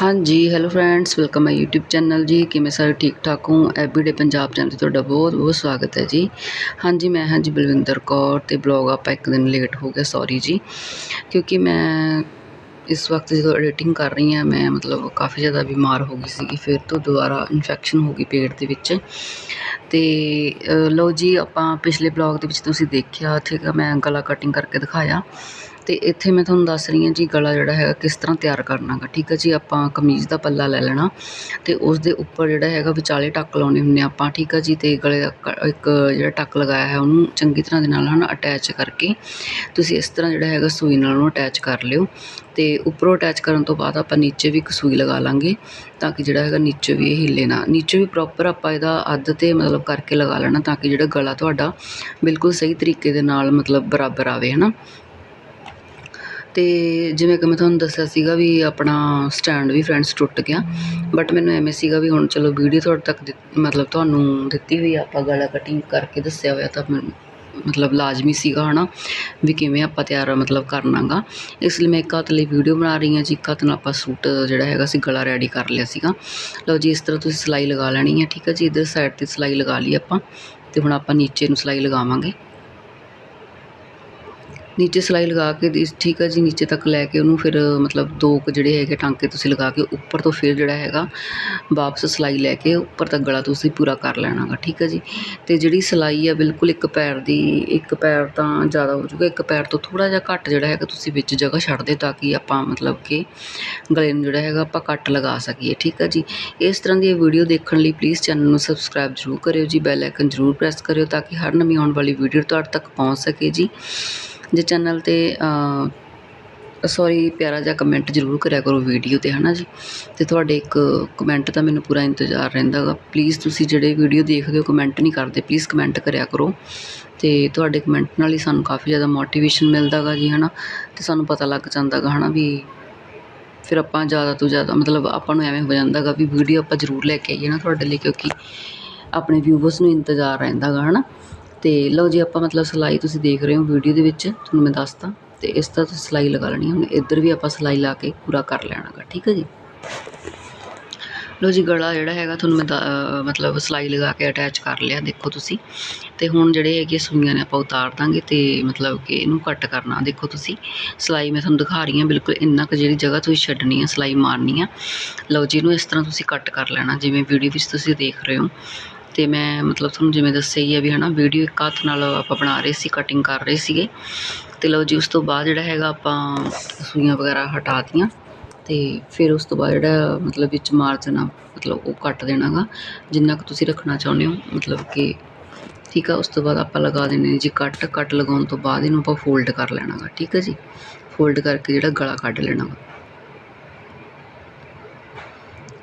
ਹਾਂਜੀ hello friends welcome my YouTube channel ਜੀ। ਕਿਵੇਂ ਸਾਰੇ ਠੀਕ ਠਾਕ ਹੋ ਐਵਰੀਡੇ ਪੰਜਾਬ ਚੈਨਲ ਤੇ ਤੁਹਾਡਾ ਬਹੁਤ ਬਹੁਤ ਸਵਾਗਤ ਹੈ ਜੀ। ਹਾਂਜੀ ਮੈਂ ਹਾਂ ਜੀ ਬਲਵਿੰਦਰ ਕੌਰ ਤੇ ਬਲੌਗ ਆਪਾਂ ਇੱਕ ਦਿਨ ਲੇਟ ਹੋ ਗਿਆ ਸੌਰੀ ਜੀ। ਕਿਉਂਕਿ ਮੈਂ ਇਸ ਵਕਤ ਜਦੋਂ ਐਡੀਟਿੰਗ ਕਰ ਰਹੀ ਹਾਂ ਮੈਂ ਮਤਲਬ ਕਾਫੀ ਜ਼ਿਆਦਾ ਬਿਮਾਰ ਹੋ ਗਈ ਸੀਗੀ। ਫਿਰ ਤੋਂ ਦੁਬਾਰਾ ਇਨਫੈਕਸ਼ਨ ਹੋ ਗਈ ਪੇਟ ਦੇ ਵਿੱਚ। ਤੇ ਅ, ਲਓ ਜੀ ਆਪਾਂ ਪਿਛਲੇ ਬਲੌਗ ਦੇ ਵਿੱਚ ਤੁਸੀਂ ਦੇਖਿਆ ਠੀਕ ਹੈ ਮੈਂ ਗਲਾ ਕਟਿੰਗ ਕਰਕੇ ਦਿਖਾਇਆ। ਤੇ ਇੱਥੇ ਮੈਂ ਤੁਹਾਨੂੰ ਦੱਸ ਰਹੀ ਹਾਂ ਜੀ ਗਲਾ ਜਿਹੜਾ ਹੈਗਾ ਕਿਸ ਤਰ੍ਹਾਂ ਤਿਆਰ ਕਰਨਾ ਗਾ ਠੀਕ ਹੈ ਜੀ? ਆਪਾਂ ਕਮੀਜ਼ ਦਾ ਪੱਲਾ ਲੈ ਲੈਣਾ ਤੇ ਉਸ ਦੇ ਉੱਪਰ ਜਿਹੜਾ ਹੈਗਾ ਵਿਚਾਲੇ ਟੱਕ ਲਾਉਣੇ ਹੁੰਦੇ ਆਪਾਂ, ਠੀਕ ਹੈ ਜੀ? ਤੇ ਗਲੇ ਦਾ ਕ- ਇੱਕ ਜਿਹੜਾ ਟੱਕ ਲਗਾਇਆ ਹੈ ਉਹਨੂੰ ਚੰਗੀ ਤਰ੍ਹਾਂ ਦੇ ਨਾਲ ਹਨ ਅਟੈਚ ਕਰਕੇ ਤੁਸੀਂ ਇਸ ਤਰ੍ਹਾਂ ਜਿਹੜਾ ਹੈਗਾ ਸੂਈ ਨਾਲ ਉਹਨੂੰ ਅਟੈਚ ਕਰ ਲਿਓ ਤੇ ਉੱਪਰੋਂ ਅਟੈਚ ਕਰਨ ਤੋਂ ਬਾਅਦ ਆਪਾਂ ਨੀਚੇ ਵੀ ਇੱਕ ਸੂਈ ਲਗਾ ਲਾਂਗੇ ਤਾਂ ਕਿ ਜਿਹੜਾ ਹੈਗਾ ਨੀਚੇ ਵੀ ਇਹ ਹਿੱਲੇ ਨਾ। ਨੀਚੇ ਵੀ ਪ੍ਰੋਪਰ ਆਪਾਂ ਇਹਦਾ ਅੱਧ ਤੇ ਮਤਲਬ ਕਰਕੇ ਲਗਾ ਲੈਣਾ ਤਾਂ ਕਿ ਜਿਹੜਾ ਗਲਾ ਤੁਹਾਡਾ ਬਿਲਕੁਲ ਸਹੀ ਤਰੀਕੇ ਦੇ ਨਾਲ ਮਤਲਬ ਬਰਾਬਰ ਆਵੇ, ਹਨਾ? ਅਤੇ ਜਿਵੇਂ ਕਿ ਮੈਂ ਤੁਹਾਨੂੰ ਦੱਸਿਆ ਸੀਗਾ ਵੀ ਆਪਣਾ ਸਟੈਂਡ ਵੀ ਫਰੈਂਡਸ ਟੁੱਟ ਗਿਆ ਬਟ ਮੈਨੂੰ ਐਵੇਂ ਸੀਗਾ ਵੀ ਹੁਣ ਚਲੋ ਵੀਡੀਓ ਤੁਹਾਡੇ ਤੱਕ ਦਿੱਤ- ਮਤਲਬ ਤੁਹਾਨੂੰ ਦਿੱਤੀ ਹੋਈ ਆਪਾਂ ਗਲਾ ਕਟਿੰਗ ਕਰਕੇ ਦੱਸਿਆ ਹੋਇਆ ਤਾਂ ਮੈਨੂੰ ਮਤਲਬ ਲਾਜ਼ਮੀ ਸੀਗਾ ਹਨਾ, ਵੀ ਕਿਵੇਂ ਆਪਾਂ ਤਿਆਰ ਮਤਲਬ ਕਰਨਾਗਾ। ਇਸ ਲਈ ਮੈਂ ਇੱਕ ਹੱਥ ਲਈ ਵੀਡੀਓ ਬਣਾ ਰਹੀ ਹਾਂ ਜੀ, ਇੱਕ ਹੱਥ ਨਾਲ ਆਪਾਂ ਸੂਟ ਜਿਹੜਾ ਹੈਗਾ ਸੀ ਗਲਾ ਰੈਡੀ ਕਰ ਲਿਆ ਸੀਗਾ। ਲਓ ਜੀ, ਇਸ ਤਰ੍ਹਾਂ ਤੁਸੀਂ ਸਿਲਾਈ ਲਗਾ ਲੈਣੀ ਹੈ ਠੀਕ ਹੈ ਜੀ, ਇਧਰ ਸਾਈਡ ਤੇ ਸਿਲਾਈ ਲਗਾ ਲਈ ਆਪਾਂ, ਤੇ ਹੁਣ ਆਪਾਂ ਨੀਚੇ ਨੂੰ ਸਿਲਾਈ ਲਗਾਵਾਂਗੇ। ਨੀਚੇ ਸਿਲਾਈ ਲਗਾ ਕੇ ਦੀ- ਠੀਕ ਹੈ ਜੀ, ਨੀਚੇ ਤੱਕ ਲੈ ਕੇ ਉਹਨੂੰ ਫਿਰ, ਮਤਲਬ ਦੋ ਕੁ ਜਿਹੜੇ ਹੈਗੇ ਟਾਂਕੇ ਤੁਸੀਂ ਲਗਾ ਕੇ ਉੱਪਰ ਤੋਂ ਫਿਰ ਜਿਹੜਾ ਹੈਗਾ, ਵਾਪਸ ਸਿਲਾਈ ਲੈ ਕੇ ਉੱਪਰ ਤੱਕ ਗਲਾ ਤੁਸੀਂ ਪੂਰਾ ਕਰ ਲੈਣਾ ਗਾ ਠੀਕ ਹੈ ਜੀ। ਅਤੇ ਜਿਹੜੀ ਸਿਲਾਈ ਆ, ਬਿਲਕੁਲ ਇੱਕ ਪੈਰ ਦੀ, ਇੱਕ ਪੈਰ ਤਾਂ ਜ਼ਿਆਦਾ ਹੋ ਜਾਊਗਾ, ਇੱਕ ਪੈਰ ਤੋਂ ਥੋੜ੍ਹਾ ਜਿਹਾ ਘੱਟ ਜਿਹੜਾ ਹੈਗਾ ਤੁਸੀਂ ਵਿੱਚ ਜਗ੍ਹਾ ਛੱਡ ਦਿਓ ਤਾਂ ਕਿ ਆਪਾਂ ਮਤਲਬ ਕਿ ਗਲੇ ਨੂੰ ਜਿਹੜਾ ਹੈਗਾ ਆਪਾਂ ਕੱਟ ਲਗਾ ਸਕੀਏ, ਠੀਕ ਆ ਜੀ। ਇਸ ਤਰ੍ਹਾਂ ਦੀ ਵੀਡੀਓ ਦੇਖਣ ਲਈ ਪਲੀਜ਼ ਚੈਨਲ ਨੂੰ ਸਬਸਕ੍ਰਾਈਬ ਜ਼ਰੂਰ ਕਰਿਓ ਜੀ ਬੈਲ ਆਈਕਨ ਜ਼ਰੂਰ ਪ੍ਰੈਸ ਕਰਿਓ ਤਾਂ ਕਿ ਹਰ ਨਵੀਂ ਆਉਣ ਵਾਲੀ ਵੀਡੀਓ ਤੁਹਾਡੇ ਤੱਕ ਪਹੁੰਚ ਸਕੇ ਜੀ। ਜੇ ਚੈਨਲ ਤੇ ਸੋਰੀ ਪਿਆਰਾ ਜਿਹਾ ਕਮੈਂਟ ਜ਼ਰੂਰ ਕਰਿਆ ਕਰੋ ਵੀਡੀਓ ਤੇ ਹੈ ਨਾ ਜੀ? ਅਤੇ ਤੁਹਾਡੇ ਇੱਕ ਕਮੈਂਟ ਦਾ ਮੈਨੂੰ ਪੂਰਾ ਇੰਤਜ਼ਾਰ ਰਹਿੰਦਾ ਗਾ। ਪਲੀਜ਼ ਤੁਸੀਂ ਜਿਹੜੇ ਵੀਡੀਓ ਦੇਖਦੇ ਹੋ ਕਮੈਂਟ ਨਹੀਂ ਕਰਦੇ ਪਲੀਜ਼ ਕਮੈਂਟ ਕਰਿਆ ਕਰੋ। ਅਤੇ ਤੁਹਾਡੇ ਕਮੈਂਟ ਨਾਲ ਹੀ ਸਾਨੂੰ ਕਾਫੀ ਜ਼ਿਆਦਾ ਮੋਟੀਵੇਸ਼ਨ ਮਿਲਦਾ ਗਾ ਜੀ ਹੈ ਨਾ ਅਤੇ ਸਾਨੂੰ ਪਤਾ ਲੱਗ ਜਾਂਦਾ ਗਾ ਹੈ ਨਾ ਵੀ ਫਿਰ ਆਪਾਂ ਜ਼ਿਆਦਾ ਤੋਂ ਜ਼ਿਆਦਾ, ਮਤਲਬ ਆਪਾਂ ਨੂੰ ਐਵੇਂ ਹੋ ਜਾਂਦਾ ਗਾ ਵੀ ਵੀਡੀਓ ਆਪਾਂ ਜ਼ਰੂਰ ਲੈ ਕੇ ਆਈਏ ਨਾ ਤੁਹਾਡੇ ਲਈ, ਕਿਉਂਕਿ ਆਪਣੇ ਵਿਊਵਰਸ ਨੂੰ ਇੰਤਜ਼ਾਰ ਰਹਿੰਦਾ ਗਾ ਹੈ ਨਾ ਤੇ ਲਓ ਜੀ ਆਪਾਂ ਮਤਲਬ ਸਿਲਾਈ ਤੁਸੀਂ ਦੇਖ ਰਹੇ ਹੋ ਵੀਡੀਓ ਦੇ ਵਿੱਚ, ਤੁਹਾਨੂੰ ਮੈਂ ਦੱਸਤਾ ਤੇ ਇਸ ਤਰ੍ਹਾਂ ਤੁਸੀਂ ਸਿਲਾਈ ਲਗਾ ਲੈਣੀ ਹੁਣ ਇੱਧਰ ਵੀ ਆਪਾਂ ਸਿਲਾਈ ਲਾ ਕੇ ਪੂਰਾ ਕਰ ਲੈਣਾ ਗਾ ਠੀਕ ਹੈ ਜੀ? ਲਓ ਜੀ, ਗਲਾ ਜਿਹੜਾ ਹੈਗਾ ਤੁਹਾਨੂੰ ਮੈਂ ਮਤਲਬ ਸਿਲਾਈ ਲਗਾ ਕੇ ਅਟੈਚ ਕਰ ਲਿਆ, ਦੇਖੋ ਤੁਸੀਂ। ਤੇ ਹੁਣ ਜਿਹੜੇ ਹੈਗੇ ਸੂਈਆਂ ਨੇ ਆਪਾਂ ਉਤਾਰ ਦਾਂਗੇ ਤੇ ਮਤਲਬ ਕਿ ਇਹਨੂੰ ਕੱਟ ਕਰਨਾ, ਦੇਖੋ ਤੁਸੀਂ। ਸਿਲਾਈ ਮੈਂ ਤੁਹਾਨੂੰ ਦਿਖਾ ਰਹੀ ਹਾਂ, ਬਿਲਕੁਲ ਇੰਨਾ ਕੁ ਜਿਹੜੀ ਜਗ੍ਹਾ ਤੁਸੀਂ ਛੱਡਣੀ ਆ, ਸਿਲਾਈ ਮਾਰਨੀ ਆ। ਲਓ ਜੀ, ਇਹਨੂੰ ਇਸ ਤਰ੍ਹਾਂ ਤੁਸੀਂ ਕੱਟ ਕਰ ਲੈਣਾ, ਜਿਵੇਂ ਵੀਡੀਓ ਵਿੱਚ ਤੁਸੀਂ ਦੇਖ ਰਹੇ ਹੋ। ਤੇ ਮੈਂ ਮਤਲਬ ਤੁਹਾਨੂੰ ਜਿਵੇਂ ਦੱਸਿਆ ਹੀ ਹੈ ਵੀ ਹਨਾ ਵੀਡੀਓ ਇੱਕ ਹੱਥ ਨਾਲ ਆਪਾਂ ਬਣਾ ਰਹੇ ਸੀ ਕਟਿੰਗ ਕਰ ਰਹੇ ਸੀਗੇ। ਤੇ ਲਓ ਜੀ, ਉਸ ਤੋਂ ਬਾਅਦ ਜਿਹੜਾ ਹੈਗਾ ਆਪਾਂ ਸੂਈਆਂ ਵਗੈਰਾ ਹਟਾਤੀਆਂ ਤੇ ਫਿਰ ਉਸ ਤੋਂ ਬਾਅਦ ਜਿਹੜਾ ਮਤਲਬ ਵਿੱਚ ਮਾਰਜਨ ਆ, ਮਤਲਬ ਉਹ ਕੱਟ ਦੇਣਾਗਾ। ਜਿੰਨਾ ਕੁ ਤੁਸੀਂ ਰੱਖਣਾ ਚਾਹੁੰਦੇ ਹੋ, ਮਤਲਬ ਕਿ ਠੀਕ ਆ, ਉਸ ਤੋਂ ਬਾਅਦ ਆਪਾਂ ਲਗਾ ਦੇਣੇ ਜੀ ਕੱਟ। ਕੱਟ ਲਗਾਉਣ ਤੋਂ ਬਾਅਦ ਇਹਨੂੰ ਆਪਾਂ ਫੋਲਡ ਕਰ ਲੈਣਾਗਾ, ਠੀਕ ਹੈ ਜੀ? ਫੋਲਡ ਕਰਕੇ ਜਿਹੜਾ ਗਲਾ ਕੱਢ ਲੈਣਾ ਵਾ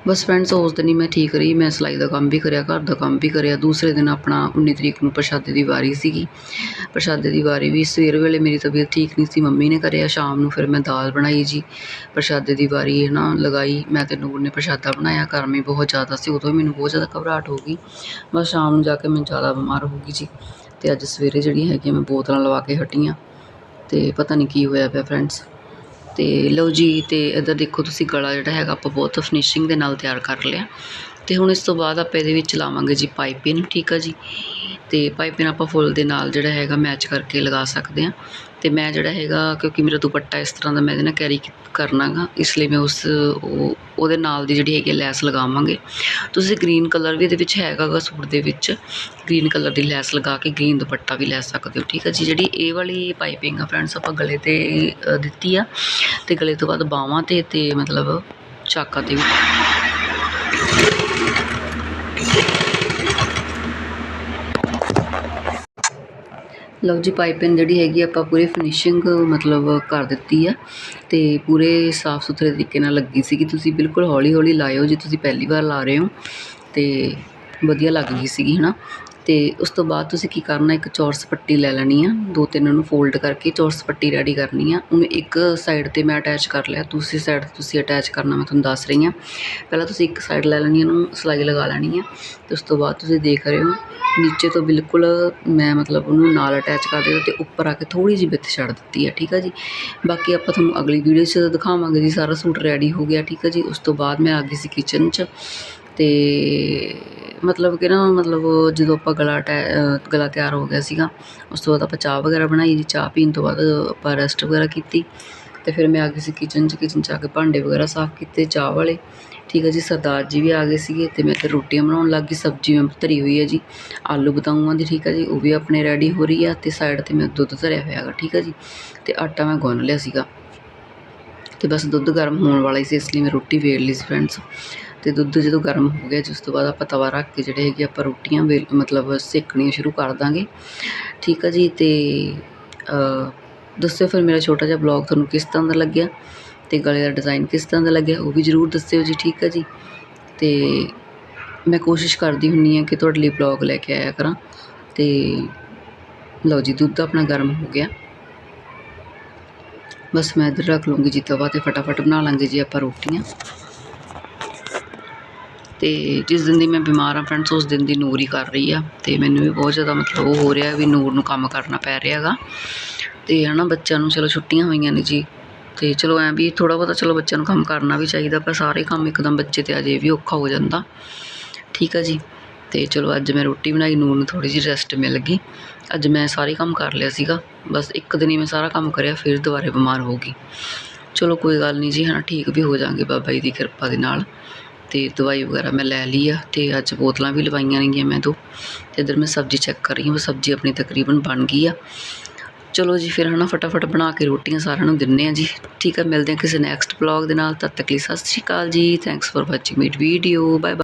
ਬਸ ਫਰੈਂਡਸ ਉਸ ਦਿਨ ਹੀ ਮੈਂ ਠੀਕ ਰਹੀ, ਮੈਂ ਸਿਲਾਈ ਦਾ ਕੰਮ ਵੀ ਕਰਿਆ, ਘਰ ਦਾ ਕੰਮ ਵੀ ਕਰਿਆ। ਦੂਸਰੇ ਦਿਨ ਆਪਣਾ 19 ਤਰੀਕ ਨੂੰ ਪ੍ਰਸ਼ਾਦੇ ਦੀ ਵਾਰੀ ਸੀਗੀ। ਪ੍ਰਸ਼ਾਦੇ ਦੀ ਵਾਰੀ ਵੀ ਸਵੇਰ ਵੇਲੇ ਮੇਰੀ ਤਬੀਅਤ ਠੀਕ ਨਹੀਂ ਸੀ, ਮੰਮੀ ਨੇ ਕਰਿਆ, ਸ਼ਾਮ ਨੂੰ ਫਿਰ ਮੈਂ ਦਾਲ ਬਣਾਈ ਜੀ। ਪ੍ਰਸ਼ਾਦੇ ਦੀ ਵਾਰੀ ਹੈ ਨਾ ਲਗਾਈ, ਮੈਂ ਤੇ ਨੂਰ ਨੇ ਪ੍ਰਸ਼ਾਦਾ ਬਣਾਇਆ, ਗਰਮੀ ਬਹੁਤ ਜ਼ਿਆਦਾ ਸੀ, ਉਦੋਂ ਹੀ ਮੈਨੂੰ ਬਹੁਤ ਜ਼ਿਆਦਾ ਘਬਰਾਹਟ ਹੋ ਗਈ। ਬਸ ਸ਼ਾਮ ਨੂੰ ਜਾ ਕੇ ਮੈਂ ਜ਼ਿਆਦਾ ਬਿਮਾਰ ਹੋ ਗਈ ਜੀ ਤੇ ਅੱਜ ਸਵੇਰੇ ਜਿਹੜੀਆਂ ਹੈਗੀਆਂ ਮੈਂ ਬੋਤਲਾਂ ਲਵਾ ਕੇ ਹਟੀਆਂ ਤੇ ਪਤਾ ਨਹੀਂ ਕੀ ਹੋਇਆ ਪਿਆ ਫਰੈਂਡਸ ਅਤੇ ਲਓ ਜੀ ਅਤੇ ਇੱਧਰ ਦੇਖੋ ਤੁਸੀਂ ਗਲਾ ਜਿਹੜਾ ਹੈਗਾ, ਆਪਾਂ ਬਹੁਤ ਫਿਨਿਸ਼ਿੰਗ ਦੇ ਨਾਲ ਤਿਆਰ ਕਰ ਲਿਆ। ਅਤੇ ਹੁਣ ਇਸ ਤੋਂ ਬਾਅਦ ਆਪਾਂ ਇਹਦੇ ਵਿੱਚ ਲਾਵਾਂਗੇ ਜੀ ਪਾਈਪਿੰਨ, ਠੀਕ ਆ ਜੀ? ਅਤੇ ਪਾਈਪਿੰਨ ਆਪਾਂ ਫੁੱਲ ਦੇ ਨਾਲ ਜਿਹੜਾ ਹੈਗਾ ਮੈਚ ਕਰਕੇ ਲਗਾ ਸਕਦੇ ਹਾਂ। ਅਤੇ ਮੈਂ ਜਿਹੜਾ ਹੈਗਾ, ਕਿਉਂਕਿ ਮੇਰਾ ਦੁਪੱਟਾ ਇਸ ਤਰ੍ਹਾਂ ਦਾ ਮੈਂ ਇਹਦੇ ਨਾਲ ਕੈਰੀ ਕਰਨਾਗਾ, ਇਸ ਲਈ ਮੈਂ ਉਸ, ਉਹ- ਉਹਦੇ ਨਾਲ ਦੀ ਜਿਹੜੀ ਹੈਗੀ ਲੈਸ ਲਗਾਵਾਂਗੇ। ਤੁਸੀਂ ਗ੍ਰੀਨ ਕਲਰ ਵੀ ਇਹਦੇ ਵਿੱਚ ਹੈਗਾ ਗਾ ਸੂਟ ਦੇ ਵਿੱਚ। ਗ੍ਰੀਨ ਕਲਰ ਦੀ ਲੈਸ ਲਗਾ ਕੇ ਗ੍ਰੀਨ ਦੁਪੱਟਾ ਵੀ ਲੈ ਸਕਦੇ ਹੋ, ਠੀਕ ਹੈ ਜੀ? ਜਿਹੜੀ ਇਹ ਵਾਲੀ ਪਾਈਪਿੰਗ ਆ ਫਰੈਂਡਸ ਆਪਾਂ ਗਲੇ ਤੇ ਦਿੱਤੀ ਆ। ਤੇ ਗਲੇ ਤੋਂ ਬਾਅਦ ਬਾਹਾਂ ਤੇ ਤੇ ਮਤਲਬ ਚਾਕਾਂ ਤੇ ਵੀ। ਲਓ ਜੀ ਪਾਈਪਿੰਗ ਜਿਹੜੀ ਹੈਗੀ ਆਪਾਂ ਪੂਰੀ ਫਿਨਿਸ਼ਿੰਗ ਮਤਲਬ ਕਰ ਦਿੱਤੀ ਆ ਤੇ ਪੂਰੇ ਸਾਫ਼ ਸੁਥਰੇ ਤਰੀਕੇ ਨਾਲ ਲੱਗੀ ਸੀਗੀ। ਤੁਸੀਂ ਬਿਲਕੁਲ ਹੌਲੀ ਹੌਲੀ ਲਾਇਓ ਜੇ, ਤੁਸੀਂ ਪਹਿਲੀ ਵਾਰ ਲਾ ਰਹੇ ਹੋ ਤੇ ਵਧੀਆ ਲੱਗ ਗਈ ਸੀਗੀ, ਹਨਾ? ਅਤੇ ਉਸ ਤੋਂ ਬਾਅਦ ਤੁਸੀਂ ਕੀ ਕਰਨਾ, ਇੱਕ ਚੌਰਸ ਪੱਟੀ ਲੈ ਲੈਣੀ ਆ, ਦੋ ਤਿੰਨ ਨੂੰ ਫੋਲਡ ਕਰਕੇ ਚੌਰਸ ਪੱਟੀ ਰੈਡੀ ਕਰਨੀ ਆ, ਉਹਨੂੰ ਇੱਕ ਸਾਈਡ ਤੇ ਮੈਂ ਅਟੈਚ ਕਰ ਲਿਆ, ਦੂਸਰੀ ਸਾਈਡ ਤੇ ਤੁਸੀਂ ਅਟੈਚ ਕਰਨਾ, ਮੈਂ ਤੁਹਾਨੂੰ ਦੱਸ ਰਹੀ ਹਾਂ ਪਹਿਲਾਂ ਤੁਸੀਂ ਇੱਕ ਸਾਈਡ ਲੈ ਲੈਣੀ, ਉਹਨੂੰ ਸਿਲਾਈ ਲਗਾ ਲੈਣੀ ਆ ਅਤੇ ਉਸ ਤੋਂ ਬਾਅਦ ਤੁਸੀਂ ਦੇਖ ਰਹੇ ਹੋ, ਨੀਚੇ ਤੋਂ ਬਿਲਕੁਲ ਮੈਂ ਮਤਲਬ ਉਹਨੂੰ ਨਾਲ ਅਟੈਚ ਕਰ ਦਿੱਤਾ ਅਤੇ ਉੱਪਰ ਆ ਕੇ ਥੋੜ੍ਹੀ ਜਿਹੀ ਵਿੱਥ ਛੱਡ ਦਿੱਤੀ ਆ, ਠੀਕ ਆ ਜੀ? ਬਾਕੀ ਆਪਾਂ ਤੁਹਾਨੂੰ ਅਗਲੀ ਵੀਡੀਓ 'ਚ ਦਿਖਾਵਾਂਗੇ ਜੀ, ਸਾਰਾ ਸੂਟ ਰੈਡੀ ਹੋ ਗਿਆ, ਠੀਕ ਆ ਜੀ? ਉਸ ਤੋਂ ਬਾਅਦ ਮੈਂ ਆ ਗਈ ਸੀ ਕਿਚਨ 'ਚ ਅਤੇ ਮਤਲਬ ਕਿ ਨਾ, ਮਤਲਬ ਜਦੋਂ ਆਪਾਂ ਗਲਾ ਟੈ ਗਲਾ ਤਿਆਰ ਹੋ ਗਿਆ ਸੀਗਾ, ਉਸ ਤੋਂ ਬਾਅਦ ਆਪਾਂ ਚਾਹ ਵਗੈਰਾ ਬਣਾਈ ਜੀ। ਚਾਹ ਪੀਣ ਤੋਂ ਬਾਅਦ ਆਪਾਂ ਰੈਸਟ ਵਗੈਰਾ ਕੀਤੀ ਅਤੇ ਫਿਰ ਮੈਂ ਆ ਗਈ ਸੀ ਕਿਚਨ 'ਚ। ਕਿਚਨ 'ਚ ਆ ਕੇ ਭਾਂਡੇ ਵਗੈਰਾ ਸਾਫ਼ ਕੀਤੇ, ਚਾਹ ਵਾਲੇ। ਠੀਕ ਹੈ ਜੀ, ਸਰਦਾਰ ਜੀ ਵੀ ਆ ਗਏ ਸੀਗੇ ਅਤੇ ਮੈਂ ਤੇ ਰੋਟੀਆਂ ਬਣਾਉਣ ਲੱਗ ਗਈ। ਸਬਜ਼ੀ ਮੈਂ ਧਰੀ ਹੋਈ ਹੈ ਜੀ। ਆਲੂ ਬਤਾਊਆਂ ਦੀ, ਠੀਕ ਹੈ ਜੀ, ਉਹ ਵੀ ਆਪਣੇ ਰੈਡੀ ਹੋ ਰਹੀ ਆ ਅਤੇ ਸਾਈਡ ਤੇ ਮੈਂ ਦੁੱਧ ਧਰਿਆ ਹੋਇਆ ਹੈਗਾ ਠੀਕ ਹੈ ਜੀ। ਅਤੇ ਆਟਾ ਮੈਂ ਗੁੰਨ ਲਿਆ ਸੀਗਾ। ਅਤੇ ਬਸ ਦੁੱਧ ਗਰਮ ਹੋਣ ਵਾਲਾ ਹੀ ਸੀ, ਇਸ ਲਈ ਮੈਂ ਰੋਟੀ ਵੇਲ ਲਈ ਸੀ ਫਰੈਂਡਸ ਅਤੇ ਦੁੱਧ ਜਦੋਂ ਗਰਮ ਹੋ ਗਿਆ ਜੀ ਉਸ ਤੋਂ ਬਾਅਦ ਆਪਾਂ ਤਵਾ ਰੱਖ ਕੇ ਜਿਹੜੇ ਹੈਗੇ ਆਪਾਂ ਰੋਟੀਆਂ ਵੇਲ, ਮਤਲਬ ਸੇਕਣੀਆਂ ਸ਼ੁਰੂ ਕਰ ਦਾਂਗੇ। ਠੀਕ ਆ ਜੀ? ਅਤੇ ਦੱਸਿਓ ਫਿਰ ਮੇਰਾ ਛੋਟਾ ਜਿਹਾ ਬਲੌਗ ਤੁਹਾਨੂੰ ਕਿਸ ਤਰ੍ਹਾਂ ਦਾ ਲੱਗਿਆ ਅਤੇ ਗਲੇ ਦਾ ਡਿਜ਼ਾਈਨ ਕਿਸ ਤਰ੍ਹਾਂ ਦਾ ਲੱਗਿਆ, ਉਹ ਵੀ ਜ਼ਰੂਰ ਦੱਸਿਓ ਜੀ, ਠੀਕ ਆ ਜੀ? ਅਤੇ ਮੈਂ ਕੋਸ਼ਿਸ਼ ਕਰਦੀ ਹੁੰਨੀ ਆ ਕਿ ਤੁਹਾਡੇ ਲਈ ਬਲੌਗ ਲੈ ਕੇ ਆਇਆ ਕਰਾਂ। ਤੇ ਲਓ ਜੀ, ਦੁੱਧ ਆਪਣਾ ਗਰਮ ਹੋ ਗਿਆ। ਬਸ ਮੈਂ ਇੱਧਰ ਰੱਖ ਲੂੰਗੀ ਜੀ ਤਵਾ ਤੇ ਫਟਾਫਟ ਬਣਾ ਲਾਂਗੇ ਜੀ ਆਪਾਂ ਰੋਟੀਆਂ। ਅਤੇ ਜਿਸ ਦਿਨ ਦੀ ਮੈਂ ਬਿਮਾਰ ਹਾਂ ਫਰੈਂਡਸ ਉਸ ਦਿਨ ਦੀ ਨੂਰ ਹੀ ਕਰ ਰਹੀ ਆ ਅਤੇ ਮੈਨੂੰ ਵੀ ਬਹੁਤ ਜ਼ਿਆਦਾ ਮਤਲਬ ਉਹ ਹੋ ਰਿਹਾ ਵੀ ਨੂਰ ਨੂੰ ਕੰਮ ਕਰਨਾ ਪੈ ਰਿਹਾ ਗਾ ਅਤੇ ਹੈ ਨਾ ਬੱਚਿਆਂ ਨੂੰ ਚਲੋ ਛੁੱਟੀਆਂ ਹੋਈਆਂ ਨੇ ਜੀ। ਅਤੇ ਚਲੋ ਐਂ ਵੀ ਥੋੜ੍ਹਾ ਬਹੁਤਾ ਚਲੋ ਬੱਚਿਆਂ ਨੂੰ ਕੰਮ ਕਰਨਾ ਵੀ ਚਾਹੀਦਾ, ਪਰ ਸਾਰੇ ਕੰਮ ਇੱਕਦਮ ਬੱਚੇ ਤੇ ਅਜੇ ਵੀ ਔਖਾ ਹੋ ਜਾਂਦਾ। ਠੀਕ ਆ ਜੀ। ਅਤੇ ਚਲੋ ਅੱਜ ਮੈਂ ਰੋਟੀ ਬਣਾਈ, ਨੂਰ ਨੂੰ ਥੋੜ੍ਹੀ ਜਿਹੀ ਰੈਸਟ ਮਿਲ ਗਈ। ਅੱਜ ਮੈਂ ਸਾਰੇ ਕੰਮ ਕਰ ਲਿਆ ਸੀਗਾ, ਬਸ ਇੱਕ ਦਿਨ ਹੀ ਮੈਂ ਸਾਰਾ ਕੰਮ ਕਰਿਆ, ਫਿਰ ਦੁਬਾਰੇ ਬਿਮਾਰ ਹੋ ਗਈ। ਚਲੋ ਕੋਈ ਗੱਲ ਨਹੀਂ ਜੀ ਹੈ ਨਾ ਠੀਕ ਵੀ ਹੋ ਜਾਾਂਗੇ ਬਾਬਾ ਜੀ ਦੀ ਕਿਰਪਾ ਦੇ ਨਾਲ। ਅਤੇ ਦਵਾਈ ਵਗੈਰਾ ਮੈਂ ਲੈ ਲਈ ਆ ਅਤੇ ਅੱਜ ਬੋਤਲਾਂ ਵੀ ਲਵਾਈਆਂ ਨੇਗੀਆਂ ਮੈਂ ਦੋ। ਅਤੇ ਇੱਧਰ ਮੈਂ ਸਬਜ਼ੀ ਚੈੱਕ ਕਰ ਰਹੀ ਹਾਂ ਸਬਜ਼ੀ ਆਪਣੀ ਤਕਰੀਬਨ ਬਣ ਗਈ ਆ। ਚਲੋ ਜੀ, ਫਿਰ ਹੈ ਨਾ ਫਟਾਫਟ ਬਣਾ ਕੇ ਰੋਟੀਆਂ ਸਾਰਿਆਂ ਨੂੰ ਦਿੰਨੇ ਆ ਜੀ। ਠੀਕ ਆ, ਮਿਲਦੇ ਆ ਕਿਸੇ ਨੈਕਸਟ ਬਲੌਗ ਦੇ ਨਾਲ, ਤਦ ਤੱਕ ਲਈ Sat Shri Akal ji. Thanks for watching meet video bye